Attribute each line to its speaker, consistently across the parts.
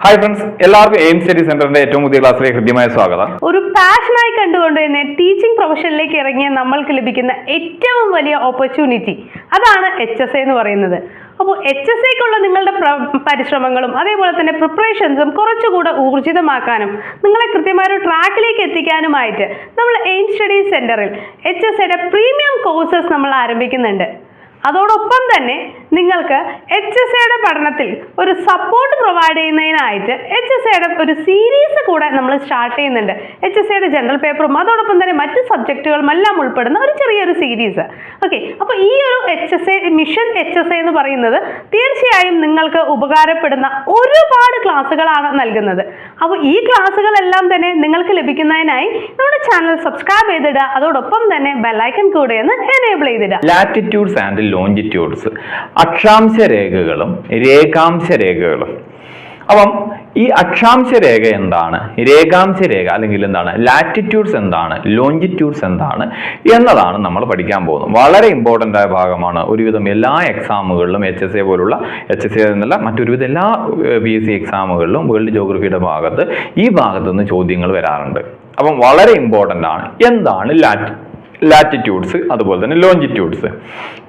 Speaker 1: Hi friends എല്ലാവർക്കും aim study സെന്ററിന്റെ ഏറ്റവും പുതിയ ക്ലാസ്സിലേക്ക് ഹൃദ്യമായ സ്വാഗതം.
Speaker 2: ഒരു പാഷനായി കണ്ടുകൊണ്ട് തന്നെ ടീച്ചിങ് പ്രൊഫഷനിലേക്ക് ഇറങ്ങിയ നമ്മൾക്ക് ലഭിക്കുന്ന ഏറ്റവും വലിയ ഓപ്പർച്യൂണിറ്റി അതാണ് എച്ച് എസ് എന്ന് പറയുന്നത്. അപ്പോൾ എച്ച് എസ് എക്കുള്ള നിങ്ങളുടെ പ്ര- പരിശ്രമങ്ങളും അതേപോലെ തന്നെ പ്രിപ്പറേഷൻസും കുറച്ചുകൂടെ ഊർജിതമാക്കാനും നിങ്ങളെ കൃത്യമായ ഒരു ട്രാക്കിലേക്ക് എത്തിക്കാനുമായിട്ട് നമ്മൾ എയിം സ്റ്റഡി സെന്ററിൽ എച്ച് എസ് എയുടെ പ്രീമിയം കോഴ്സസ് നമ്മൾ ആരംഭിക്കുന്നുണ്ട്. അതോടൊപ്പം തന്നെ നിങ്ങൾക്ക് എച്ച് എസ് എയുടെ പഠനത്തിൽ ഒരു സപ്പോർട്ട് പ്രൊവൈഡ് ചെയ്യുന്നതിനായിട്ട് എച്ച് എസ് എയുടെ ഒരു സീരീസ് കൂടെ നമ്മൾ സ്റ്റാർട്ട് ചെയ്യുന്നുണ്ട്. എച്ച് എസ് എയുടെ ജനറൽ പേപ്പറും അതോടൊപ്പം തന്നെ മറ്റ് സബ്ജക്റ്റുകളും എല്ലാം ഉൾപ്പെടുന്ന ഒരു ചെറിയൊരു സീരീസ് ഓക്കെ അപ്പോൾ ഈ ഒരു H S A mission H S A എന്ന് പറയുന്നത് തീർച്ചയായും നിങ്ങൾക്ക് ഉപകാരപ്പെടുന്ന ഒരുപാട് ക്ലാസ്സുകളാണ് നൽകുന്നത്. അപ്പോൾ ഈ ക്ലാസ്സുകളെല്ലാം തന്നെ നിങ്ങൾക്ക് ലഭിക്കുന്നതിനായി നമ്മുടെ ചാനൽ സബ്സ്ക്രൈബ് ചെയ്തിടുക. അതോടൊപ്പം തന്നെ ബെല്ലൈക്കൺ കൂടെ ഒന്ന് എനേബിൾ ചെയ്തിടുക.
Speaker 1: ലാറ്റിറ്റ്യൂഡ്സ് ആൻഡ് ലോഞ്ചിറ്റ്യൂഡ്സ് അക്ഷാംശ രേഖകളും രേഖാംശ രേഖകളും അപ്പം ഈ അക്ഷാംശ രേഖ എന്താണ്? രേഖാംശ രേഖ അല്ലെങ്കിൽ എന്താണ്? ലാറ്റിറ്റ്യൂഡ്സ് എന്താണ്? ലോഞ്ചിറ്റ്യൂഡ്സ് എന്താണ്? എന്നതാണ് നമ്മൾ പഠിക്കാൻ പോകുന്നത്. വളരെ ഇമ്പോർട്ടന്റ് ആയ ഭാഗമാണ്. ഒരുവിധം എല്ലാ എക്സാമുകളിലും എച്ച് എസ് എ പോലുള്ള എച്ച് എസ് എ എന്നല്ല മറ്റൊരുവിധം എല്ലാ പി എസ് സി എക്സാമുകളിലും വേൾഡ് ജോഗ്രഫിയുടെ ഭാഗത്ത് ഈ ഭാഗത്തു നിന്ന് ചോദ്യങ്ങൾ വരാറുണ്ട്. അപ്പം വളരെ ഇമ്പോർട്ടന്റ് ആണ്. എന്താണ് ലാറ്റി ലാറ്റിറ്റ്യൂഡ്സ് അതുപോലെ തന്നെ ലോഞ്ചിറ്റ്യൂഡ്സ്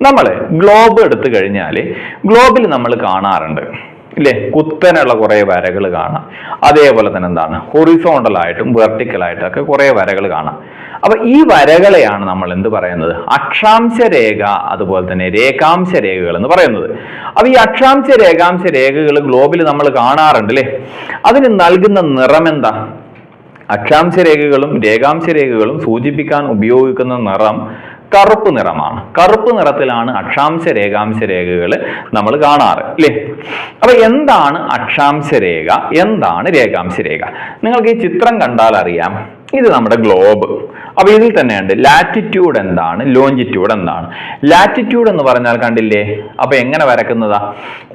Speaker 1: നമ്മൾ ഗ്ലോബ് എടുത്തു കഴിഞ്ഞാൽ ഗ്ലോബിൽ നമ്മൾ കാണാറുണ്ട്. ഇല്ലേ? കുത്തനുള്ള കുറേ വരകൾ കാണാം. അതേപോലെ തന്നെ എന്താണ്? ഹൊറിസോണ്ടലായിട്ടും വെർട്ടിക്കലായിട്ടും ഒക്കെ കുറേ വരകൾ കാണാം. അപ്പൊ ഈ വരകളെയാണ് നമ്മൾ എന്ത് പറയുന്നത്? അക്ഷാംശ രേഖ അതുപോലെ തന്നെ രേഖാംശ രേഖകൾ എന്ന് പറയുന്നത്. അപ്പൊ ഈ അക്ഷാംശ രേഖാംശ രേഖകൾ ഗ്ലോബിൽ നമ്മൾ കാണാറുണ്ട് അല്ലേ അതിന് നൽകുന്ന നിറം എന്താ? അക്ഷാംശ രേഖകളും രേഖാംശ രേഖകളും സൂചിപ്പിക്കാൻ ഉപയോഗിക്കുന്ന നിറം കറുപ്പ് നിറമാണ്. കറുപ്പ് നിറത്തിലാണ് അക്ഷാംശ രേഖാംശ രേഖകൾ നമ്മൾ കാണാറ് അല്ലേ അപ്പൊ എന്താണ് അക്ഷാംശ രേഖ എന്താണ് രേഖാംശ രേഖ നിങ്ങൾക്ക് ഈ ചിത്രം കണ്ടാൽ അറിയാം. ഇത് നമ്മുടെ ഗ്ലോബ് അപ്പൊ ഇതിൽ തന്നെയുണ്ട്. ലാറ്റിറ്റ്യൂഡ് എന്താണ്? ലോഞ്ചിറ്റ്യൂഡ് എന്താണ്? ലാറ്റിറ്റ്യൂഡ് എന്ന് പറഞ്ഞാൽ കണ്ടില്ലേ? അപ്പൊ എങ്ങനെ വരക്കുന്നതാ?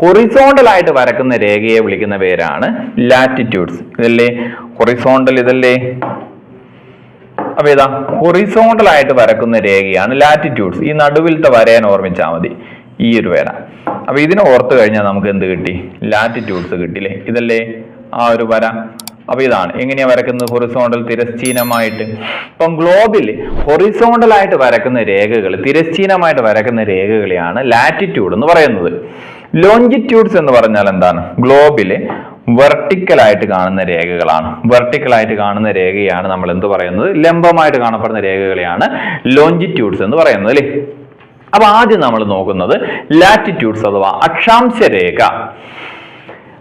Speaker 1: ഹൊറിസോണ്ടൽ ആയിട്ട് വരക്കുന്ന രേഖയെ വിളിക്കുന്ന പേരാണ് ലാറ്റിറ്റ്യൂഡ്സ് ഇതല്ലേ? ഹൊറിസോണ്ടൽ ഇതല്ലേ? അപ്പൊ ഇതാ ഹൊറിസോണ്ടൽ ആയിട്ട് വരക്കുന്ന രേഖയാണ് ലാറ്റിറ്റ്യൂഡ്സ് ഈ നടുവിലത്തെ വരയാൻ ഓർമ്മിച്ചാൽ മതി. ഈ ഒരു വര. അപ്പൊ ഇതിനെ ഓർത്തു കഴിഞ്ഞാൽ നമുക്ക് എന്ത് കിട്ടി? ലാറ്റിറ്റ്യൂഡ്സ് കിട്ടില്ലേ? ഇതല്ലേ? ആ ഒരു വര. അപ്പൊ ഇതാണ്. എങ്ങനെയാ വരക്കുന്നത്? ഹൊറിസോണ്ടൽ തിരശ്ചീനമായിട്ട്. ഇപ്പം ഗ്ലോബിൽ ഹൊറിസോണ്ടൽ ആയിട്ട് വരക്കുന്ന രേഖകൾ തിരശ്ചീനമായിട്ട് വരക്കുന്ന രേഖകളെയാണ് ലാറ്റിറ്റ്യൂഡ് എന്ന് പറയുന്നത്. ലോഞ്ചിറ്റ്യൂഡ്സ് എന്ന് പറഞ്ഞാൽ എന്താണ്? ഗ്ലോബിൽ വെർട്ടിക്കലായിട്ട് കാണുന്ന രേഖകളാണ്. വെർട്ടിക്കലായിട്ട് കാണുന്ന രേഖയാണ് നമ്മൾ എന്ത് പറയുന്നത്? ലംബമായിട്ട് കാണപ്പെടുന്ന രേഖകളെയാണ് ലോഞ്ചിറ്റ്യൂഡ്സ് എന്ന് പറയുന്നത് അല്ലേ? അപ്പൊ ആദ്യം നമ്മൾ നോക്കുന്നത് ലാറ്റിറ്റ്യൂഡ്സ് അഥവാ അക്ഷാംശ രേഖ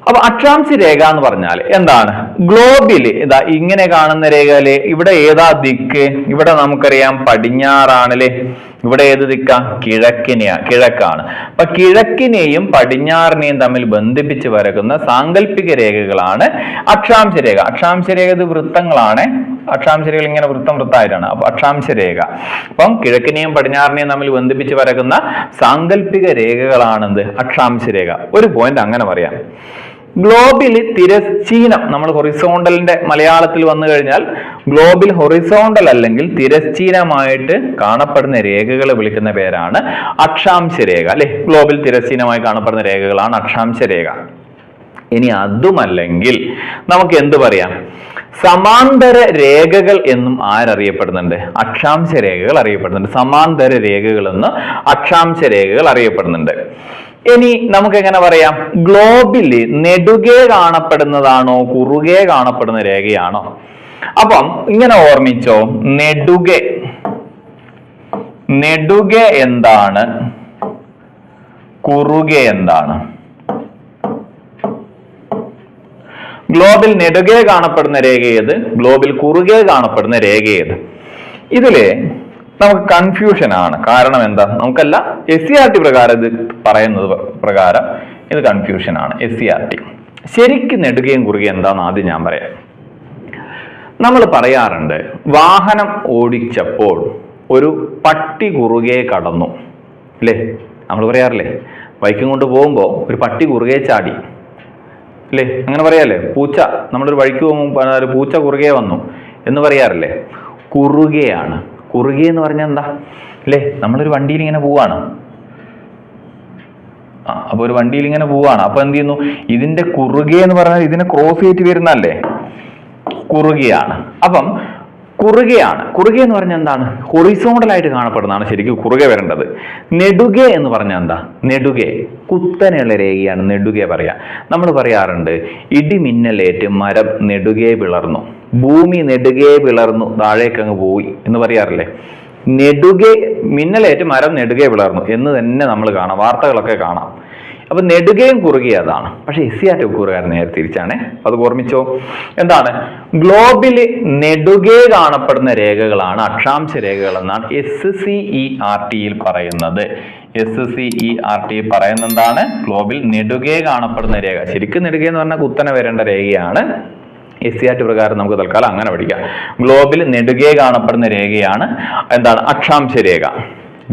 Speaker 1: അപ്പൊ അക്ഷാംശ രേഖ എന്ന് പറഞ്ഞാൽ എന്താണ്? ഗ്ലോബിൽ ഇതാ ഇങ്ങനെ കാണുന്ന രേഖയിൽ ഇവിടെ ഏതാ ദിക്ക്? ഇവിടെ നമുക്കറിയാം പടിഞ്ഞാറാണല്ലേ. ഇവിടെ ഏത് ദിക്കാ? കിഴക്കിനെയാ കിഴക്കാണ്. അപ്പൊ കിഴക്കിനെയും പടിഞ്ഞാറിനെയും തമ്മിൽ ബന്ധിപ്പിച്ച് വരക്കുന്ന സാങ്കല്പിക രേഖകളാണ് അക്ഷാംശ രേഖ. അക്ഷാംശ രേഖ ഇത് വൃത്തങ്ങളാണ്. അക്ഷാംശ രേഖകൾ ഇങ്ങനെ വൃത്തം വൃത്തായിട്ടാണ്. അപ്പൊ അക്ഷാംശ രേഖ. അപ്പം കിഴക്കിനെയും പടിഞ്ഞാറിനെയും തമ്മിൽ ബന്ധിപ്പിച്ച് വരക്കുന്ന സാങ്കല്പിക രേഖകളാണെന്ത്? അക്ഷാംശ രേഖ. ഒരു പോയിന്റ് അങ്ങനെ പറയാം. ഗ്ലോബിൽ തിരശ്ചീനം നമ്മൾ ഹൊറിസോണ്ടലിന്റെ മലയാളത്തിൽ വന്നു കഴിഞ്ഞാൽ ഗ്ലോബിൽ ഹൊറിസോണ്ടൽ അല്ലെങ്കിൽ തിരശ്ചീനമായിട്ട് കാണപ്പെടുന്ന രേഖകളെ വിളിക്കുന്ന പേരാണ് അക്ഷാംശ രേഖ അല്ലെ? ഗ്ലോബിൽ തിരശ്ചീനമായി കാണപ്പെടുന്ന രേഖകളാണ് അക്ഷാംശ രേഖ. ഇനി അതുമല്ലെങ്കിൽ നമുക്ക് എന്തു പറയാം? സമാന്തര രേഖകൾ എന്നും ആരറിയപ്പെടുന്നുണ്ട്? അക്ഷാംശ രേഖകൾ അറിയപ്പെടുന്നുണ്ട്. സമാന്തര രേഖകൾ എന്ന് അക്ഷാംശ രേഖകൾ അറിയപ്പെടുന്നുണ്ട്. ഇനി നമുക്ക് എങ്ങനെ പറയാം? ഗ്ലോബിൽ നെടുകെ കാണപ്പെടുന്നതാണോ കുറുകെ കാണപ്പെടുന്ന രേഖയാണോ? അപ്പം ഇങ്ങനെ ഓർമ്മിച്ചോ നെടുകെ. നെടുകെ എന്താണ്? കുറുകെ എന്താണ്? ഗ്ലോബിൽ നെടുകെ കാണപ്പെടുന്ന രേഖ ഏത്? ഗ്ലോബിൽ കുറുകെ കാണപ്പെടുന്ന രേഖ ഏത്? ഇതിൽ നമുക്ക് കൺഫ്യൂഷൻ ആണ്. കാരണം എന്താ? നമുക്കല്ല എസ് സി ആർ ടി പ്രകാരം ഇത് പറയുന്നത് പ്രകാരം ഇത് കൺഫ്യൂഷൻ ആണ്. എസ് സി ആർ ടി ശരിക്കും നെടുകയും കുറുകയും എന്താന്ന് ആദ്യം ഞാൻ പറയാം. നമ്മൾ പറയാറുണ്ട് വാഹനം ഓടിച്ചപ്പോൾ ഒരു പട്ടി കുറുകെ കടന്നു. അല്ലേ നമ്മൾ പറയാറില്ലേ? ബൈക്കും കൊണ്ട് പോകുമ്പോൾ ഒരു പട്ടി കുറുകെ ചാടി. അല്ലേ അങ്ങനെ പറയാല്ലേ? പൂച്ച. നമ്മളൊരു വഴിക്ക് പോകുമ്പോൾ പൂച്ച കുറുകെ വന്നു എന്ന് പറയാറില്ലേ? കുറുകയാണ്. കുറുകെ എന്ന് പറഞ്ഞാൽ എന്താ? അല്ലേ നമ്മളൊരു വണ്ടിയിൽ ഇങ്ങനെ പോവാണ്. അപ്പോൾ ഒരു വണ്ടിയിൽ ഇങ്ങനെ പോവാണ്. അപ്പൊ എന്ത് ചെയ്യുന്നു? ഇതിന്റെ കുറുകെ എന്ന് പറഞ്ഞാൽ ഇതിനെ ക്രോസ് ചെയ്തിട്ട് വരുന്നല്ലേ കുറുകയാണ്. അപ്പം കുറുകയാണ്. കുറുകെ എന്ന് പറഞ്ഞാൽ എന്താണ്? ഹൊറിസോണ്ടലായിട്ട് കാണപ്പെടുന്നതാണ് ശരിക്കും കുറുകെ വരേണ്ടത്. നെടുകെ എന്ന് പറഞ്ഞാൽ എന്താ? നെടുകെ. കുത്തനെയുള്ള രേഖയാണ് നെടുകെ പറയാ. നമ്മൾ പറയാറുണ്ട് ഇടിമിന്നലേറ്റ് മരം നെടുകെ വിളർന്നു ഭൂമി നെടുകെ വിളർന്നു താഴേക്ക് അങ്ങ് പോയി എന്ന് പറയാറില്ലേ? നെടുകെ മിന്നലേറ്റ് മരം നെടുകെ വിളർന്നു എന്ന് തന്നെ നമ്മൾ കാണാം. വാർത്തകളൊക്കെ കാണാം. അപ്പൊ നെടുകയും കുറുകയും അതാണ്. പക്ഷെ എസ് സി ആർ ടി കുറുകാരൻ നേരെ തിരിച്ചാണ്. അത് ഓർമ്മിച്ചോ? എന്താണ്? ഗ്ലോബിൽ നെടുകെ കാണപ്പെടുന്ന രേഖകളാണ് അക്ഷാംശ രേഖകൾ എന്നാണ് എസ് സി ഇ ആർ ടിയിൽ പറയുന്നത്. S C E R T പറയുന്ന എന്താണ്? ഗ്ലോബിൽ നെടുകെ കാണപ്പെടുന്ന രേഖ. ശരിക്കും നെടുകെ എന്ന് പറഞ്ഞാൽ കുത്തനെ വരേണ്ട രേഖയാണ്. എസ് സി ടി പ്രകാരം നമുക്ക് തൽക്കാലം അങ്ങനെ പഠിക്കാം. ഗ്ലോബിൽ നെടുകെ കാണപ്പെടുന്ന രേഖയാണ് എന്താണ്? അക്ഷാംശ രേഖ.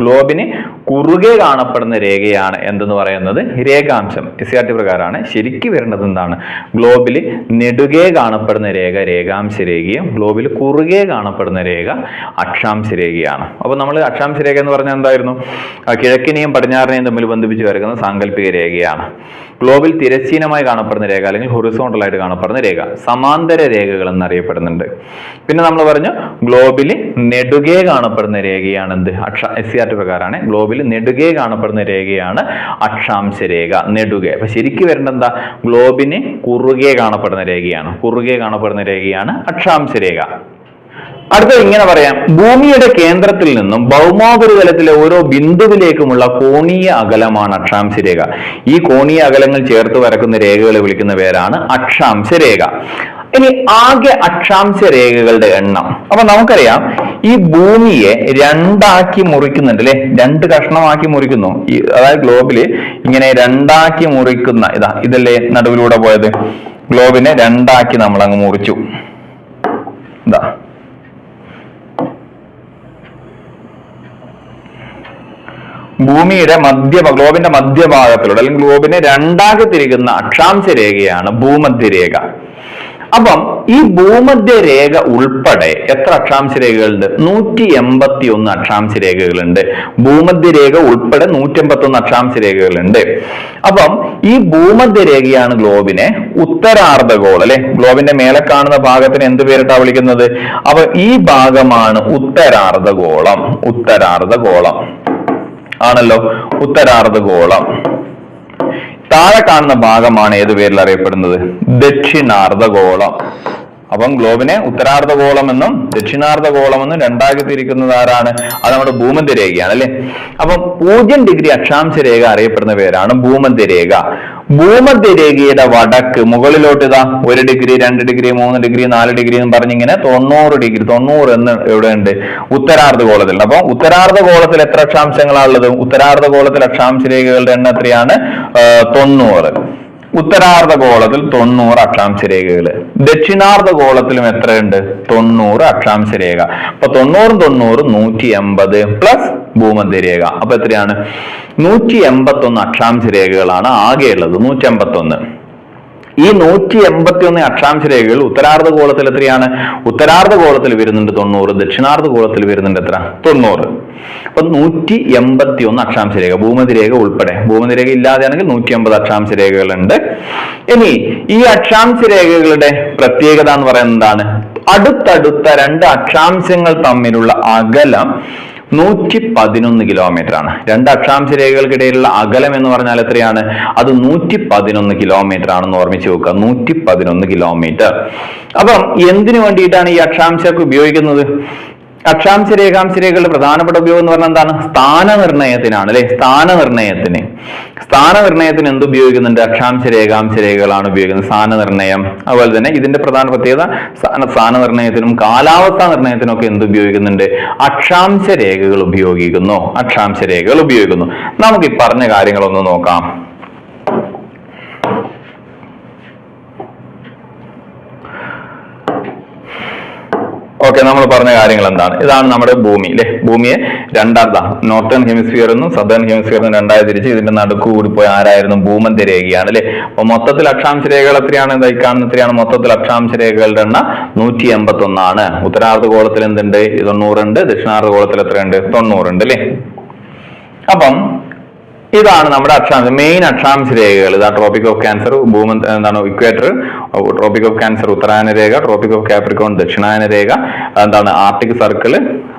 Speaker 1: ഗ്ലോബിന് കുറുകെ കാണപ്പെടുന്ന രേഖയാണ് എന്തെന്ന് പറയുന്നത്? രേഖാംശം. എസ് ആർ ടി പ്രകാരമാണ്. ശരിക്ക് വരേണ്ടത് എന്താണ്? ഗ്ലോബിൽ നെടുകെ കാണപ്പെടുന്ന രേഖ രേഖാംശ രേഖയും ഗ്ലോബിൽ കുറുകെ കാണപ്പെടുന്ന രേഖ അക്ഷാംശ രേഖയാണ്. അപ്പോൾ നമ്മൾ അക്ഷാംശ രേഖ എന്ന് പറഞ്ഞാൽ എന്തായിരുന്നു? കിഴക്കിനെയും പടിഞ്ഞാറിനെയും തമ്മിൽ ബന്ധിപ്പിച്ച് വരക്കുന്ന സാങ്കല്പിക രേഖയാണ്. ഗ്ലോബിൽ തിരശ്ചീനമായി കാണപ്പെടുന്ന രേഖ അല്ലെങ്കിൽ ഹൊറിസോണ്ടൽ ആയിട്ട് കാണപ്പെടുന്ന രേഖ സമാന്തര രേഖകൾ എന്നറിയപ്പെടുന്നുണ്ട്. പിന്നെ നമ്മൾ പറഞ്ഞു ഗ്ലോബിൽ നെടുകെ കാണപ്പെടുന്ന രേഖയാണ് എന്ത് അക്ഷ എസ് സി ആർ ടി പ്രകാരമാണ് ഗ്ലോബിൽ നെടുകെ കാണപ്പെടുന്ന രേഖയാണ് അക്ഷാംശ രേഖ നെടുകെ. അപ്പൊ ശരിക്കും വരേണ്ട എന്താ? ഗ്ലോബിന് കുറുകെ കാണപ്പെടുന്ന രേഖയാണ്. കുറുകെ കാണപ്പെടുന്ന രേഖയാണ് അക്ഷാംശ രേഖ. അടുത്തത് ഇങ്ങനെ പറയാം. ഭൂമിയുടെ കേന്ദ്രത്തിൽ നിന്നും ഭൗമോപരിതലത്തിലെ ഓരോ ബിന്ദുവിലേക്കുമുള്ള കോണീയ അകലമാണ് അക്ഷാംശ രേഖ. ഈ കോണീയ അകലങ്ങൾ ചേർത്ത് വരക്കുന്ന രേഖകളെ വിളിക്കുന്ന പേരാണ് അക്ഷാംശ രേഖ. ഇനി ആകെ അക്ഷാംശ രേഖകളുടെ എണ്ണം. അപ്പൊ നമുക്കറിയാം ഈ ഭൂമിയെ രണ്ടാക്കി മുറിക്കുന്നുണ്ട് അല്ലെ? രണ്ട് കഷ്ണമാക്കി മുറിക്കുന്നു. അതായത് ഗ്ലോബിൽ ഇങ്ങനെ രണ്ടാക്കി മുറിക്കുന്ന ഇതാ ഇതല്ലേ നടുവിലൂടെ പോയത്? ഗ്ലോബിനെ രണ്ടാക്കി നമ്മൾ അങ്ങ് മുറിച്ചു. ഇതാ. ഭൂമിയുടെ മധ്യ ഗ്ലോബിന്റെ മധ്യഭാഗത്തിലൂടെ അല്ലെങ്കിൽ ഗ്ലോബിനെ രണ്ടാക്കി തിരിക്കുന്ന അക്ഷാംശ രേഖയാണ് ഭൂമധ്യരേഖ. അപ്പം ഈ ഭൂമധ്യരേഖ ഉൾപ്പെടെ എത്ര അക്ഷാംശ രേഖകളുണ്ട്? നൂറ്റി എൺപത്തി ഒന്ന് അക്ഷാംശ രേഖകളുണ്ട്. ഭൂമധ്യരേഖ ഉൾപ്പെടെ നൂറ്റി എൺപത്തി ഒന്ന് അക്ഷാംശ രേഖകളുണ്ട്. അപ്പം ഈ ഭൂമധ്യരേഖയാണ് ഗ്ലോബിനെ ഉത്തരാർദ്ധഗോൾ അല്ലെ? ഗ്ലോബിന്റെ മേലെ കാണുന്ന ഭാഗത്തിന് എന്ത് പേരിട്ടാ വിളിക്കുന്നത്? അപ്പൊ ഈ ഭാഗമാണ് ഉത്തരാർദ്ധഗോളം. ഉത്തരാർദ്ധഗോളം. ആണല്ലോ ഉത്തരാർദ്ധഗോളം താഴെ കാണുന്ന ഭാഗമാണ് ഏത് പേരിൽ അറിയപ്പെടുന്നത്? ദക്ഷിണാർദ്ധഗോളം അപ്പം ഗ്ലോബിനെ ഉത്തരാർദ്ധഗോളം എന്നും ദക്ഷിണാർദ്ധഗോളം എന്നും രണ്ടാക്കി തിരിക്കുന്നത് ആരാണ്? അത് നമ്മുടെ ഭൂമധ്യരേഖയാണ് അല്ലെ? അപ്പം പൂജ്യം ഡിഗ്രി അക്ഷാംശ രേഖ അറിയപ്പെടുന്ന പേരാണ് ഭൂമധ്യരേഖ രേഖയുടെ വടക്ക് മുകളിലോട്ട് ഇതാ ഒരു ഡിഗ്രി രണ്ട് ഡിഗ്രി മൂന്ന് ഡിഗ്രി നാല് ഡിഗ്രി എന്ന് പറഞ്ഞിങ്ങനെ തൊണ്ണൂറ് ഡിഗ്രി തൊണ്ണൂറ് എന്ന് ഇവിടെ ഉണ്ട് ഉത്തരാർദ്ധഗോളത്തിൽ അപ്പം ഉത്തരാർദ്ധഗോളത്തിൽ എത്ര അക്ഷാംശങ്ങളാണുള്ളത് ഉത്തരാർദ്ധഗോളത്തിൽ അക്ഷാംശ രേഖകളുടെ എണ്ണം എത്രയാണ്? ആ, തൊണ്ണൂറ് ഉത്തരാർദ്ധഗോളത്തിൽ തൊണ്ണൂറ് അക്ഷാംശ രേഖകൾ. ദക്ഷിണാർദ്ധ ഗോളത്തിലും എത്രയുണ്ട്? തൊണ്ണൂറ് അക്ഷാംശ രേഖ. അപ്പൊ തൊണ്ണൂറും തൊണ്ണൂറും നൂറ്റി എൺപത് പ്ലസ് ഭൂമധ്യരേഖ അപ്പൊ എത്രയാണ്? നൂറ്റി എൺപത്തി ഒന്ന് അക്ഷാംശ രേഖകളാണ് ആകെയുള്ളത്. നൂറ്റി എൺപത്തി ഒന്ന് ഈ നൂറ്റി എൺപത്തി ഒന്ന് അക്ഷാംശ രേഖകൾ ഉത്തരാർദ്ധ ഉത്തരാർദ്ധഗോളത്തിൽ എത്രയാണ്? ഉത്തരാർദ്ധ ഉത്തരാർദ്ധഗോളത്തിൽ വരുന്നുണ്ട് തൊണ്ണൂറ് ദക്ഷിണാർദ്ധ ഗോളത്തിൽ വരുന്നുണ്ട് എത്ര? തൊണ്ണൂറ്. അപ്പൊ നൂറ്റി എൺപത്തി ഒന്ന് അക്ഷാംശ രേഖ ഭൂമതി രേഖ ഉൾപ്പെടെ. ഭൂമതി രേഖ ഇല്ലാതെയാണെങ്കിൽ നൂറ്റി എൺപത് അക്ഷാംശ രേഖകളുണ്ട്. ഇനി ഈ അക്ഷാംശ രേഖകളുടെ പ്രത്യേകത എന്ന് പറയുന്നത് എന്താണ്? അടുത്തടുത്ത രണ്ട് അക്ഷാംശങ്ങൾ തമ്മിലുള്ള അകലം നൂറ്റി പതിനൊന്ന് കിലോമീറ്റർ ആണ് രണ്ട് അക്ഷാംശ രേഖകൾക്കിടയിലുള്ള അകലം എന്ന് പറഞ്ഞാൽ എത്രയാണ്? അത് നൂറ്റി പതിനൊന്ന് കിലോമീറ്റർ ആണെന്ന് ഓർമ്മിച്ച് വെക്കുക. നൂറ്റി പതിനൊന്ന് കിലോമീറ്റർ. അപ്പം എന്തിനു വേണ്ടിയിട്ടാണ് ഈ അക്ഷാംശമൊക്കെ ഉപയോഗിക്കുന്നത്? അക്ഷാംശ രേഖാംശ രേഖകളുടെ പ്രധാനപ്പെട്ട ഉപയോഗം എന്ന് പറഞ്ഞാൽ എന്താണ്? സ്ഥാനനിർണയത്തിനാണ് അല്ലെ? സ്ഥാനനിർണയത്തിന്. സ്ഥാനനിർണയത്തിന് എന്ത് ഉപയോഗിക്കുന്നുണ്ട്? അക്ഷാംശ രേഖാംശ രേഖകളാണ് ഉപയോഗിക്കുന്നത്. സ്ഥാനനിർണയം. അതുപോലെ തന്നെ ഇതിന്റെ പ്രധാന പ്രത്യേകത സ്ഥാന സ്ഥാനനിർണയത്തിനും കാലാവസ്ഥാ നിർണയത്തിനും ഒക്കെ എന്ത് ഉപയോഗിക്കുന്നുണ്ട്? അക്ഷാംശ രേഖകൾ ഉപയോഗിക്കുന്നു. അക്ഷാംശ രേഖകൾ ഉപയോഗിക്കുന്നു. നമുക്ക് ഈ പറഞ്ഞ കാര്യങ്ങളൊന്ന് നോക്കാം. ഓക്കെ നമ്മൾ പറഞ്ഞ കാര്യങ്ങൾ എന്താണ് ഇതാണ് നമ്മുടെ ഭൂമി അല്ലെ ഭൂമിയെ രണ്ടാം നോർത്തേൺ ഹെമിസ്ഫിയർ എന്നും സദേൺ ഹെമിസ്ഫിയർ എന്നും രണ്ടായി തിരിച്ച് ഇതിന്റെ നടുക്ക് കൂടി പോയി ആരായിരുന്നു? ഭൂമന്റെ രേഖയാണ് അല്ലെ അപ്പൊ മൊത്തത്തിൽ അക്ഷാംശ രേഖകൾ എത്രയാണ്? ഇതായി കാണുന്ന എത്രയാണ്? മൊത്തത്തിൽ അക്ഷാംശ രേഖകളുടെ എണ്ണം നൂറ്റി എൺപത്തി ഒന്നാണ് ഉത്തരാർദ്ധഗോളത്തിൽ എന്തുണ്ട് തൊണ്ണൂറുണ്ട്. ദക്ഷിണാർദ്ധഗോളത്തിൽ എത്രയുണ്ട്? തൊണ്ണൂറുണ്ട് അല്ലെ അപ്പം ഇതാണ് നമ്മുടെ അക്ഷാംശം മെയിൻ അക്ഷാംശ രേഖകൾ. ഇതാ ട്രോപ്പിക് ഓഫ് ക്യാൻസർ ഭൂമ എന്താണ് ഇക്വേറ്റർ ട്രോപ്പിക് ഓഫ് ക്യാൻസർ ഉത്തരായന രേഖ ട്രോപ്പിക് ഓഫ് കാപ്രിക്കോൺ ദക്ഷിണായന രേഖ എന്താണ് ആർട്ടിക് സർക്കിൾ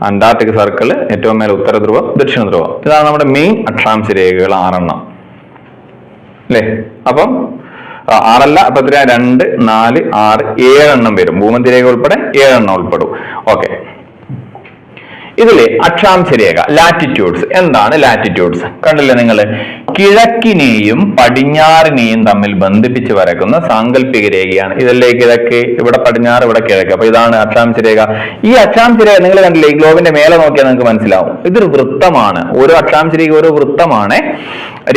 Speaker 1: അന്റാർട്ടിക് സർക്കിൾ ഏറ്റവും മേലെ ഉത്തര ധ്രുവം ദക്ഷിണ ധ്രുവം. ഇതാണ് നമ്മുടെ മെയിൻ അക്ഷാംശ രേഖകൾ ആറെണ്ണം. അല്ലേ? അപ്പം ആറല്ല എത്രയാ? രണ്ട് നാല് ആറ് ഏഴെണ്ണം വരും. ഭൂമന്തിരേഖ ഉൾപ്പെടെ ഏഴെണ്ണം ഉൾപ്പെടും. ഓക്കെ ഇതിലെ അക്ഷാംശ രേഖ ലാറ്റിറ്റ്യൂഡ്സ് എന്താണ് ലാറ്റിറ്റ്യൂഡ്സ് കണ്ടില്ലേ നിങ്ങൾ കിഴക്കിനെയും പടിഞ്ഞാറിനെയും തമ്മിൽ ബന്ധിപ്പിച്ച് വരക്കുന്ന സാങ്കല്പിക രേഖയാണ്. ഇതല്ലേ കിഴക്ക്? ഇവിടെ പടിഞ്ഞാറ് ഇവിടെ കിഴക്ക്. അപ്പൊ ഇതാണ് അക്ഷാംശ രേഖ ഈ അക്ഷാംശ രേഖ നിങ്ങൾ കണ്ടില്ലേ? ഈ ഗ്ലോബിന്റെ മേലെ നോക്കിയാൽ നിങ്ങൾക്ക് മനസ്സിലാവും. ഇതൊരു വൃത്തമാണ്. ഓരോ അക്ഷാംശ രേഖ ഓരോ വൃത്തമാണ്.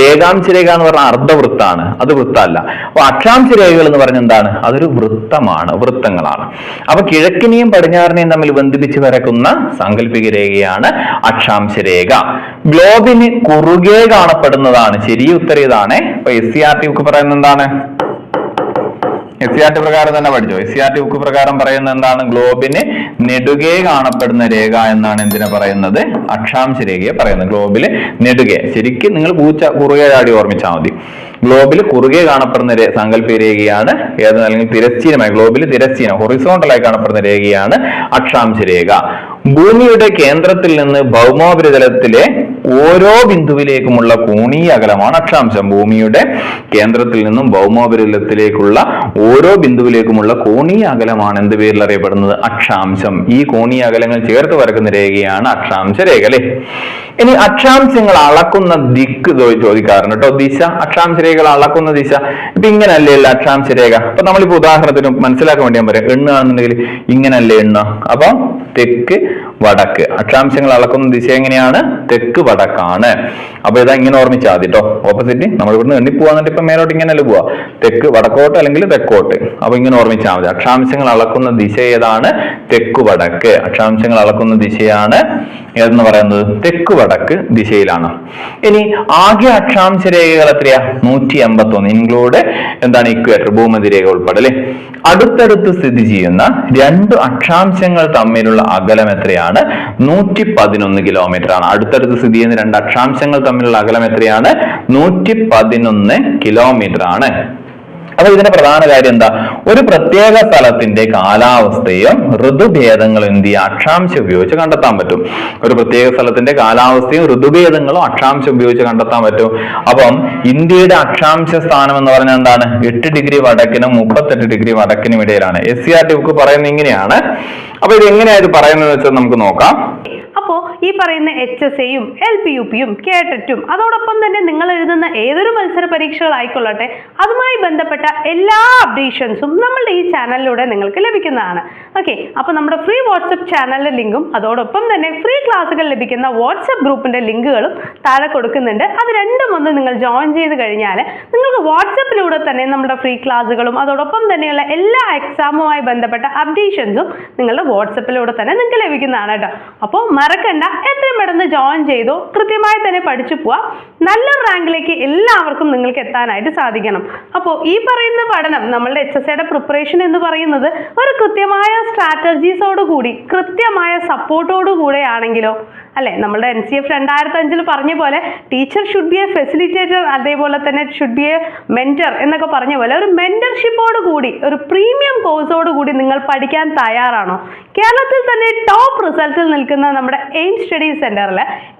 Speaker 1: രേഖാംശ രേഖ എന്ന് പറഞ്ഞാൽ അർദ്ധവൃത്താണ്. അത് വൃത്തമല്ല. അപ്പൊ അക്ഷാംശ രേഖകൾ എന്ന് പറഞ്ഞ എന്താണ്? അതൊരു വൃത്തമാണ്. വൃത്തങ്ങളാണ്. അപ്പൊ കിഴക്കിനെയും പടിഞ്ഞാറിനെയും തമ്മിൽ ബന്ധിപ്പിച്ച് വരക്കുന്ന സാങ്കല്പിക രേഖയാണ് അക്ഷാംശ രേഖ. ഗ്ലോബിന് കുറുകെ കാണപ്പെടുന്നതാണ്. ശരി ഉത്തരം ഇതാണ്. അപ്പൊ S C R T book പറയുന്നത് എന്താണ്? എസ് സി ആർ ടി പ്രകാരം തന്നെ പഠിച്ചോ? S C R T book പ്രകാരം പറയുന്നത് എന്താണ്? ഗ്ലോബിന് നെടുകെ കാണപ്പെടുന്ന രേഖ എന്നാണ് എന്തിനെ പറയുന്നത്? അക്ഷാംശ രേഖയെ പറയുന്നത്. ഗ്ലോബിൽ നെടുകെ. ശരിക്കും നിങ്ങൾ പൂച്ച കുറുകെ ചാടി ഓർമ്മിച്ചാൽ മതി. ഗ്ലോബിൽ കുറുകെ കാണപ്പെടുന്ന സങ്കല്പ രേഖയാണ്. ഏത് അല്ലെങ്കിൽ തിരശ്ചീനമായി. ഗ്ലോബിൽ തിരശ്ചീന ഹൊറിസോണ്ടലായി കാണപ്പെടുന്ന രേഖയാണ് അക്ഷാംശ രേഖ. ഭൂമിയുടെ കേന്ദ്രത്തിൽ നിന്ന് ഭൗമോപരിതലത്തിലെ ഓരോ ബിന്ദുവിലേക്കുമുള്ള കോണീയ അകലമാണ് അക്ഷാംശം. ഭൂമിയുടെ കേന്ദ്രത്തിൽ നിന്നും ഭൗമോപരിതലത്തിലേക്കുള്ള ഓരോ ബിന്ദുവിലേക്കുമുള്ള കോണീയ അകലമാണ് എന്ത് പേരിൽ അറിയപ്പെടുന്നത്? അക്ഷാംശം. ഈ കോണീയ അകലങ്ങൾ ചേർത്ത് വരക്കുന്ന രേഖയാണ് അക്ഷാംശ രേഖ അല്ലെ? ഇനി അക്ഷാംശങ്ങൾ അളക്കുന്ന ദിക്ക് ചോദിക്കാറുണ്ട് കേട്ടോ. ദിശ അക്ഷാംശ രേഖകൾ അളക്കുന്ന ദിശ. ഇപ്പൊ ഇങ്ങനല്ലേ അല്ല അക്ഷാംശ രേഖ? അപ്പൊ നമ്മളിപ്പോ ഉദാഹരണത്തിന് മനസ്സിലാക്കാൻ വേണ്ടി ഞാൻ പറയാം. എണ്ണുകയാണെന്നുണ്ടെങ്കിൽ ഇങ്ങനല്ലേ എണ്ണ. അപ്പൊ തെക്ക് വടക്ക്. അക്ഷാംശങ്ങൾ അളക്കുന്ന ദിശ എങ്ങനെയാണ്? തെക്ക് വടക്കാണ് അപ്പൊ ഇതാ ഇങ്ങനെ ഓർമ്മിച്ചാൽ മതി കേട്ടോ ഓപ്പോസിറ്റ് നമ്മൾ ഇവിടുന്ന് എണ്ണി പോവാന്നിട്ട് ഇപ്പൊ മേലോട്ട് ഇങ്ങനെയല്ലേ പോവാ. തെക്ക് വടക്കോട്ട് അല്ലെങ്കിൽ തെക്കോട്ട്. അപ്പൊ ഇങ്ങനെ ഓർമ്മിച്ചാൽ മതി. അക്ഷാംശങ്ങൾ അളക്കുന്ന ദിശ ഏതാണ്? തെക്ക് വടക്ക്. അക്ഷാംശങ്ങൾ അളക്കുന്ന ദിശയാണ് ഏതെന്ന് പറയുന്നത്? തെക്ക് വടക്ക് ദിശയിലാണ്. ഇനി ആകെ അക്ഷാംശ രേഖകൾ എത്രയാ? നൂറ്റി എൺപത്തി ഒന്ന് ഇൻക്ലൂഡ് എന്താണ് ഇക്വേറ്റർ ഭൂമതി രേഖ ഉൾപ്പെടെ അല്ലെ? അടുത്തടുത്ത് സ്ഥിതി ചെയ്യുന്ന രണ്ട് അക്ഷാംശങ്ങൾ തമ്മിലുള്ള അകലം എത്രയാണ്? നൂറ്റി പതിനൊന്ന് കിലോമീറ്റർ ആണ്. അടുത്തടുത്ത് സ്ഥിതി ചെയ്യുന്ന രണ്ട് അക്ഷാംശങ്ങൾ തമ്മിലുള്ള അകലം എത്രയാണ്? നൂറ്റി പതിനൊന്ന് കിലോമീറ്റർ ആണ് അപ്പൊ ഇതിന്റെ പ്രധാന കാര്യം എന്താ? ഒരു പ്രത്യേക സ്ഥലത്തിന്റെ കാലാവസ്ഥയും ഋതുഭേദങ്ങൾ എന്ത് ചെയ്യുക? അക്ഷാംശം ഉപയോഗിച്ച് കണ്ടെത്താൻ പറ്റും. ഒരു പ്രത്യേക സ്ഥലത്തിന്റെ കാലാവസ്ഥയും ഋതുഭേദങ്ങളും അക്ഷാംശം ഉപയോഗിച്ച് കണ്ടെത്താൻ പറ്റും. അപ്പം ഇന്ത്യയുടെ അക്ഷാംശ സ്ഥാനം എന്ന് പറഞ്ഞാൽ എന്താണ്? എട്ട് ഡിഗ്രി വടക്കിനും മുപ്പത്തെട്ട് ഡിഗ്രി വടക്കിനും ഇടയിലാണ്. S C R T book പറയുന്നത് ഇങ്ങനെയാണ്. അപ്പൊ ഇത് എങ്ങനെയാണ് ഇത് പറയുന്നത് വെച്ചാൽ നമുക്ക് നോക്കാം.
Speaker 2: ഈ പറയുന്ന എച്ച് എസ് എയും എൽ പി യു പിയും കേട്ടറ്റും അതോടൊപ്പം തന്നെ നിങ്ങൾ എഴുതുന്ന ഏതൊരു മത്സര പരീക്ഷകളായിക്കൊള്ളട്ടെ അതുമായി ബന്ധപ്പെട്ട എല്ലാ അപ്ഡേഷൻസും നമ്മളുടെ ഈ ചാനലിലൂടെ നിങ്ങൾക്ക് ലഭിക്കുന്നതാണ്. ഓക്കെ അപ്പോൾ നമ്മുടെ ഫ്രീ വാട്സപ്പ് ചാനലിന്റെ ലിങ്കും അതോടൊപ്പം തന്നെ ഫ്രീ ക്ലാസ്സുകൾ ലഭിക്കുന്ന വാട്സപ്പ് ഗ്രൂപ്പിന്റെ ലിങ്കുകളും താഴെ കൊടുക്കുന്നുണ്ട്. അത് രണ്ടും ഒന്ന് നിങ്ങൾ ജോയിൻ ചെയ്ത് കഴിഞ്ഞാൽ നിങ്ങൾക്ക് വാട്സപ്പിലൂടെ തന്നെ നമ്മുടെ ഫ്രീ ക്ലാസ്സുകളും അതോടൊപ്പം തന്നെയുള്ള എല്ലാ എക്സാമുമായി ബന്ധപ്പെട്ട അപ്ഡേഷൻസും നിങ്ങളുടെ വാട്സപ്പിലൂടെ തന്നെ നിങ്ങൾക്ക് ലഭിക്കുന്നതാണ് കേട്ടോ. അപ്പോൾ മറക്കണ്ട എത്രയും പെട്ടെന്ന് ജോയിൻ ചെയ്തോ. കൃത്യമായി തന്നെ പഠിച്ചു പോവാം. നല്ല റാങ്കിലേക്ക് എല്ലാവർക്കും നിങ്ങൾക്ക് എത്താനായിട്ട് സാധിക്കണം. അപ്പോൾ ഈ പറയുന്ന പഠനം നമ്മളുടെ എച്ച് എസ് എയുടെ പ്രിപ്പറേഷൻ എന്ന് പറയുന്നത് ഒരു കൃത്യമായ സ്ട്രാറ്റജീസോട് കൂടി കൃത്യമായ സപ്പോർട്ടോട് കൂടെ ആണെങ്കിലോ അല്ലെ? നമ്മളുടെ എൻ സി എഫ് രണ്ടായിരത്തി അഞ്ചിൽ പറഞ്ഞ പോലെ teacher should be a facilitator അതേപോലെ തന്നെ ഷുഡ് ബി എ മെന്റർ എന്നൊക്കെ പറഞ്ഞ പോലെ ഒരു മെന്റർഷിപ്പോട് കൂടി ഒരു പ്രീമിയം കോഴ്സോട് കൂടി നിങ്ങൾ പഠിക്കാൻ തയ്യാറാണോ? കേരളത്തിൽ തന്നെ ടോപ്പ് റിസൾട്ടിൽ നിൽക്കുന്ന നമ്മുടെ എയിം സ്റ്റഡി സെന്ററിൽ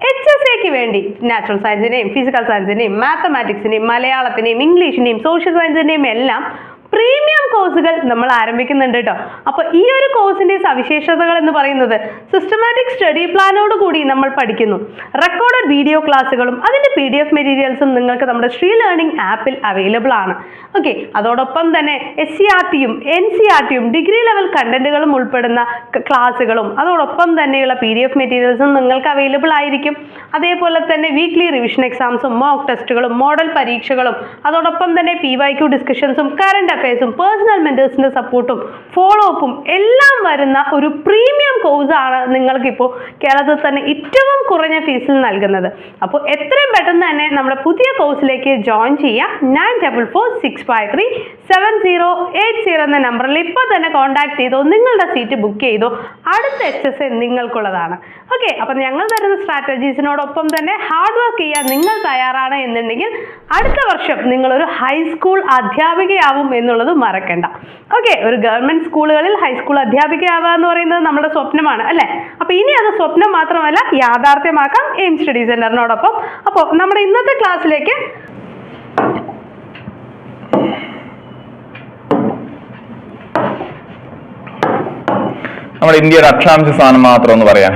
Speaker 2: എച്ച് എസ് എക്ക് വേണ്ടി നാച്ചുറൽ സയൻസിനെയും ഫിസിക്കൽ സയൻസിനെയും മാത്തമാറ്റിക്സിനെയും മലയാളത്തിനെയും ഇംഗ്ലീഷിനെയും സോഷ്യൽ സയൻസിനെയും എല്ലാം പ്രീമിയം കോഴ്സുകൾ നമ്മൾ ആരംഭിക്കുന്നുണ്ട് കേട്ടോ അപ്പോൾ ഈ ഒരു കോഴ്സിന്റെ സവിശേഷതകൾ എന്ന് പറയുന്നത് സിസ്റ്റമാറ്റിക് സ്റ്റഡി പ്ലാനോട് കൂടി നമ്മൾ പഠിക്കുന്നു. റെക്കോർഡഡ് വീഡിയോ ക്ലാസ്സുകളും അതിന്റെ പി ഡി എഫ് മെറ്റീരിയൽസും നിങ്ങൾക്ക് നമ്മുടെ ശ്രീ ലേണിംഗ് ആപ്പിൽ അവൈലബിൾ ആണ്. ഓക്കെ അതോടൊപ്പം തന്നെ എസ് സി ആർ ടിയും എൻ സി ആർ ടിയും ഡിഗ്രി ലെവൽ കണ്ടന്റുകളും ഉൾപ്പെടുന്ന ക്ലാസ്സുകളും അതോടൊപ്പം തന്നെയുള്ള പി ഡി എഫ് മെറ്റീരിയൽസും നിങ്ങൾക്ക് അവൈലബിൾ ആയിരിക്കും. അതേപോലെ തന്നെ വീക്ക്ലി റിവിഷൻ എക്സാംസും മോക്ക് ടെസ്റ്റുകളും മോഡൽ പരീക്ഷകളും അതോടൊപ്പം തന്നെ പി വൈ ക്യു ഡിസ്കഷൻസും കറണ്ട് അഫയേഴ്സും പേഴ്സണൽ മെന്റേഴ്സിന്റെ സപ്പോർട്ടും ഫോളോ അപ്പും എല്ലാം വരുന്ന ഒരു പ്രീമിയം കോഴ്സാണ് നിങ്ങൾക്കിപ്പോൾ കേരളത്തിൽ തന്നെ ഏറ്റവും കുറഞ്ഞ ഫീസിൽ നൽകുന്നത്. അപ്പോൾ എത്രയും പെട്ടെന്ന് തന്നെ നമ്മുടെ പുതിയ കോഴ്സിലേക്ക് ജോയിൻ ചെയ്യാം. Nine double four six five three seven zero eight zero എന്ന നമ്പറിൽ ഇപ്പോൾ തന്നെ കോൺടാക്ട് ചെയ്തോ നിങ്ങളുടെ സീറ്റ് ബുക്ക് ചെയ്തോ അടുത്ത എച്ച് എസ് നിങ്ങൾക്കുള്ളതാണ്. ഓക്കെ അപ്പം ഞങ്ങൾ തരുന്ന സ്ട്രാറ്റജീസിനോടൊപ്പം തന്നെ ഹാർഡ് വർക്ക് ചെയ്യാൻ നിങ്ങൾ തയ്യാറാണ് എന്നുണ്ടെങ്കിൽ അടുത്ത വർഷം നിങ്ങളൊരു ഹൈസ്കൂൾ അധ്യാപികയാവും എന്നുള്ളത് മറക്കണ്ട. ഓക്കെ ഒരു ഗവൺമെന്റ് സ്കൂളുകളിൽ ഹൈസ്കൂൾ അധ്യാപികയാവുക എന്ന് പറയുന്നത് നമ്മുടെ സ്വപ്നമാണ് അല്ലേ? അപ്പോൾ ഇനി അത് സ്വപ്നം മാത്രമല്ല യാഥാർത്ഥ്യമാക്കാം എയിം സ്റ്റഡി സെന്ററിനോടൊപ്പം. അപ്പോൾ നമ്മുടെ ഇന്നത്തെ ക്ലാസ്സിലേക്ക്
Speaker 1: നമ്മുടെ ഇന്ത്യയുടെ അക്ഷാംശ സ്ഥാനം മാത്രം എന്ന് പറയാം.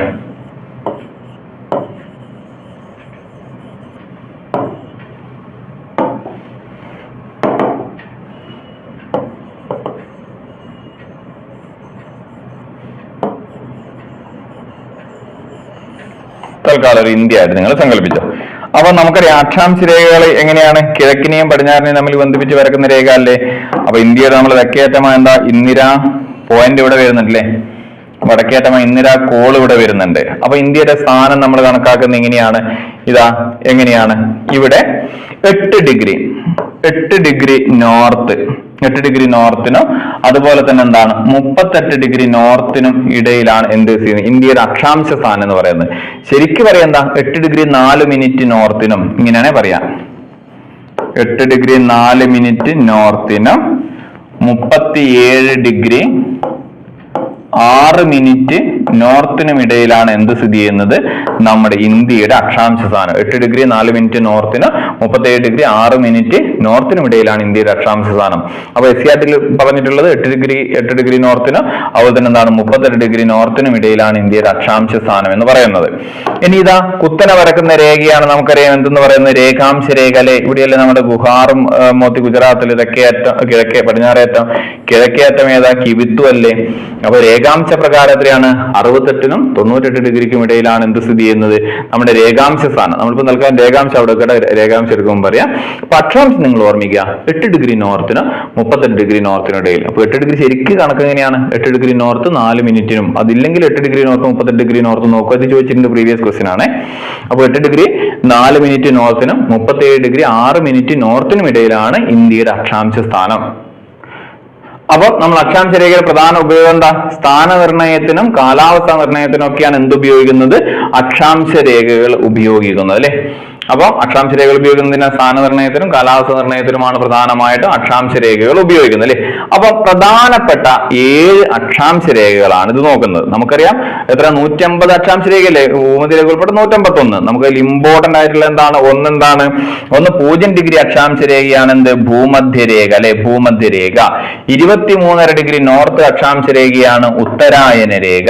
Speaker 1: തൽക്കാലം ഒരു ഇന്ത്യ ആയിട്ട് നിങ്ങൾ സങ്കല്പിച്ചു? അപ്പൊ നമുക്കറിയാം അക്ഷാംശ രേഖകൾ എങ്ങനെയാണ്? കിഴക്കിനെയും പടിഞ്ഞാറിനെയും തമ്മിൽ ബന്ധിപ്പിച്ച് വരക്കുന്ന രേഖ അല്ലേ അപ്പൊ ഇന്ത്യയുടെ നമ്മൾ തെക്കേറ്റമായ എന്താ? ഇന്ദിര പോയിന്റ് ഇവിടെ വരുന്നുണ്ടല്ലേ? വടക്കേറ്റമായ ഇന്ദിര കോൾ ഇവിടെ വരുന്നുണ്ട്. അപ്പൊ ഇന്ത്യയുടെ സ്ഥാനം നമ്മൾ കണക്കാക്കുന്നത് എങ്ങനെയാണ് ഇതാ എങ്ങനെയാണ്? ഇവിടെ എട്ട് ഡിഗ്രി എട്ട് ഡിഗ്രി നോർത്ത്. എട്ട് ഡിഗ്രി നോർത്തിനും അതുപോലെ തന്നെ എന്താണ് മുപ്പത്തെട്ട് ഡിഗ്രി നോർത്തിനും ഇടയിലാണ് എന്ത് ചെയ്യുന്നത്? ഇന്ത്യയുടെ അക്ഷാംശ സ്ഥാനം എന്ന് പറയുന്നത്. ശരിക്കും പറയാം എന്താ? എട്ട് ഡിഗ്രി നാല് മിനിറ്റ് നോർത്തിനും ഇങ്ങനെയാണേ പറയാം. എട്ട് ഡിഗ്രി നാല് മിനിറ്റ് നോർത്തിനും മുപ്പത്തിയേഴ് ഡിഗ്രി ആറ് മിനിറ്റ് നോർത്തിനും ഇടയിലാണ് എന്ത് സ്ഥിതി ചെയ്യുന്നത്? നമ്മുടെ ഇന്ത്യയുടെ അക്ഷാംശ സ്ഥാനം. എട്ട് ഡിഗ്രി നാല് മിനിറ്റ് നോർത്തിന് മുപ്പത്തേഴ് ഡിഗ്രി ആറ് മിനിറ്റ് നോർത്തിനും ഇടയിലാണ് ഇന്ത്യയുടെ അക്ഷാംശ സ്ഥാനം. അപ്പൊ എസ് ആർട്ടിൽ പറഞ്ഞിട്ടുള്ളത് എട്ട് ഡിഗ്രി എട്ട് ഡിഗ്രി നോർത്തിന് അതുപോലെ തന്നെ എന്താണ് മുപ്പത്തെട്ട് ഡിഗ്രി നോർത്തിനും ഇടയിലാണ് ഇന്ത്യയുടെ അക്ഷാംശ സ്ഥാനം എന്ന് പറയുന്നത്. ഇനി ഇതാ കുത്തനെ വരക്കുന്ന രേഖയാണ് നമുക്കറിയാം. എന്തെന്ന് പറയുന്നത്? രേഖാംശ രേഖ അല്ലെ? ഇവിടെയല്ലേ നമ്മുടെ ഗുഹാറും മോത്തി ഗുജറാത്തിൽ തെക്കേയറ്റം കിഴക്കേ പടിഞ്ഞാറേറ്റം കിഴക്കേയറ്റം ഏതാ? കിവിത്തു അല്ലേ? അപ്പൊ രേഖാംശ പ്രകാരം എത്രയാണ്? അറുപത്തെട്ടിനും തൊണ്ണൂറ്റെട്ട് ഡിഗ്രിക്കും ഇടയിലാണ് എന്ത് സ്ഥിതി ചെയ്യുന്നത്? നമ്മുടെ രേഖാംശ സ്ഥാനം. നമ്മളിപ്പോ നൽകാൻ രേഖാംശം അവിടെ കേട്ട രേഖാംശം എടുക്കുമ്പോൾ പറയാം. അപ്പൊ അക്ഷാംശം നിങ്ങൾ ഓർമ്മിക്കുക. എട്ട് ഡിഗ്രി നോർത്തിന് മുപ്പത്തെട്ട് ഡിഗ്രി നോർത്തിനും ഇടയിൽ. അപ്പൊ എട്ട് ഡിഗ്രി ശരിക്കും കണക്ക് എങ്ങനെയാണ്? എട്ട് ഡിഗ്രി നോർത്ത് നാല് മിനിറ്റിനും. അതില്ലെങ്കിൽ എട്ട് ഡിഗ്രി നോർത്ത് മുപ്പത്തെട്ട് ഡിഗ്രി നോർത്ത് നോക്കുക. ഇത് ചോദിച്ചിട്ടുണ്ട് പ്രീവിയസ് ക്വസ്റ്റ്യൻ ആണ്. അപ്പോൾ എട്ട് ഡിഗ്രി നാല് മിനിറ്റ് നോർത്തിനും മുപ്പത്തേഴ് ഡിഗ്രി ആറ് മിനിറ്റ് നോർത്തിനും ഇടയിലാണ് ഇന്ത്യയുടെ അക്ഷാംശ സ്ഥാനം. അപ്പൊ നമ്മൾ അക്ഷാംശ രേഖയുടെ പ്രധാന ഉപയോഗം എന്താ? സ്ഥാനനിർണയത്തിനും കാലാവസ്ഥ നിർണയത്തിനും ഒക്കെയാണ് എന്ത് ഉപയോഗിക്കുന്നത് അക്ഷാംശ രേഖകൾ ഉപയോഗിക്കുന്നത് അല്ലെ? അപ്പൊ അക്ഷാംശ രേഖകൾ ഉപയോഗിക്കുന്നതിന് സ്ഥാനനിർണയത്തിനും കാലാവസ്ഥ നിർണയത്തിനുമാണ് പ്രധാനമായിട്ടും അക്ഷാംശ രേഖകൾ ഉപയോഗിക്കുന്നത് അല്ലേ? അപ്പോൾ പ്രധാനപ്പെട്ട ഏഴ് അക്ഷാംശ രേഖകളാണ് ഇത് നോക്കുന്നത്. നമുക്കറിയാം എത്ര? നൂറ്റമ്പത് അക്ഷാംശ ഭൂമതിരേഖ ഉൾപ്പെടെ നൂറ്റമ്പത്തി ഒന്ന് നമുക്ക് അതിൽ ഇമ്പോർട്ടന്റ് ആയിട്ടുള്ള എന്താണ്? ഒന്ന് എന്താണ് ഒന്ന് പൂജ്യം ഡിഗ്രി അക്ഷാംശ രേഖയാണ് എന്ത് ഭൂമധ്യരേഖ അല്ലെ? ഭൂമധ്യരേഖ ഇരുപത്തി ഇരുപത്തിമൂന്നര ഡിഗ്രി നോർത്ത് അക്ഷാംശ രേഖയാണ് ഉത്തരായന രേഖ.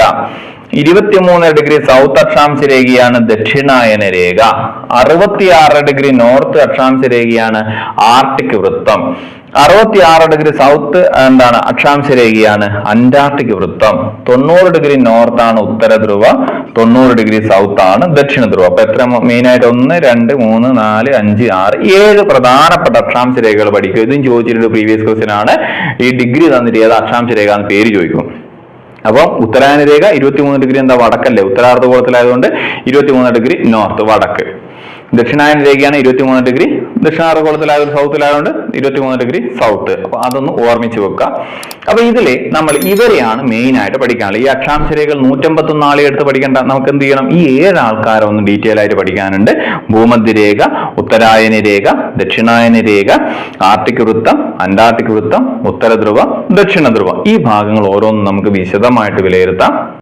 Speaker 1: ഇരുപത്തിമൂന്നര ഡിഗ്രി സൗത്ത് അക്ഷാംശ രേഖയാണ് ദക്ഷിണായന രേഖ. അറുപത്തിയാറ് ഡിഗ്രി നോർത്ത് അക്ഷാംശ രേഖയാണ് ആർട്ടിക് വൃത്തം. അറുപത്തിയാറ് ഡിഗ്രി സൗത്ത് എന്താണ് അക്ഷാംശ രേഖയാണ് അന്റാർട്ടിക് വൃത്തം. തൊണ്ണൂറ് ഡിഗ്രി നോർത്ത് ആണ് ഉത്തര ധ്രുവ തൊണ്ണൂറ് ഡിഗ്രി സൗത്ത് ആണ് ദക്ഷിണ ധ്രുവ. അപ്പൊ എത്ര മെയിൻ ആയിട്ട് ഒന്ന് രണ്ട് മൂന്ന് നാല് അഞ്ച് ആറ് ഏഴ് പ്രധാനപ്പെട്ട അക്ഷാംശ രേഖകൾ പഠിക്കും. ഇതും ചോദിച്ചിട്ടുണ്ട് പ്രീവിയസ് ക്വസ്റ്റ്യൻ ആണ്. ഈ ഡിഗ്രി തന്നിട്ട് ഏത് അക്ഷാംശ രേഖ എന്ന് പേര് ചോദിക്കും. അപ്പോൾ ഉത്തരായന രേഖ ഇരുപത്തിമൂന്ന് ഡിഗ്രി എന്താ വടക്കല്ലേ? ഉത്തരാർദ്ധഗോളത്തിലായതുകൊണ്ട് ഇരുപത്തിമൂന്ന് ഡിഗ്രി നോർത്ത് വടക്ക്. ദക്ഷിണായന രേഖയാണ് ഇരുപത്തിമൂന്ന് ഡിഗ്രി ദക്ഷിണാർദ്ധഗോളത്തിലായതുകൊണ്ട് സൗത്തിലായതുകൊണ്ട് ഇരുപത്തിമൂന്ന് ഡിഗ്രി സൗത്ത്. അപ്പൊ അതൊന്ന് ഓർമ്മിച്ച് വെക്കുക. അപ്പൊ ഇതിൽ നമ്മൾ ഇവരെയാണ് മെയിൻ ആയിട്ട് പഠിക്കാനുള്ളത്. ഈ അക്ഷാംശരേഖകൾ നൂറ്റമ്പത്തൊന്ന് ആളെ എടുത്ത് പഠിക്കേണ്ട. നമുക്ക് എന്ത് ചെയ്യണം? ഈ ഏഴ് ആൾക്കാരെ ഒന്ന് ഡീറ്റെയിൽ ആയിട്ട് പഠിക്കാനുണ്ട്. ഭൂമധ്യരേഖ ഉത്തരായന രേഖ ദക്ഷിണായന രേഖ ആർട്ടിക് വൃത്തം അന്റാർട്ടിക് വൃത്തം ഉത്തര ധ്രുവം ദക്ഷിണ ഈ ഭാഗങ്ങൾ ഓരോന്നും നമുക്ക് വിശദമായിട്ട് വിലയിരുത്താം.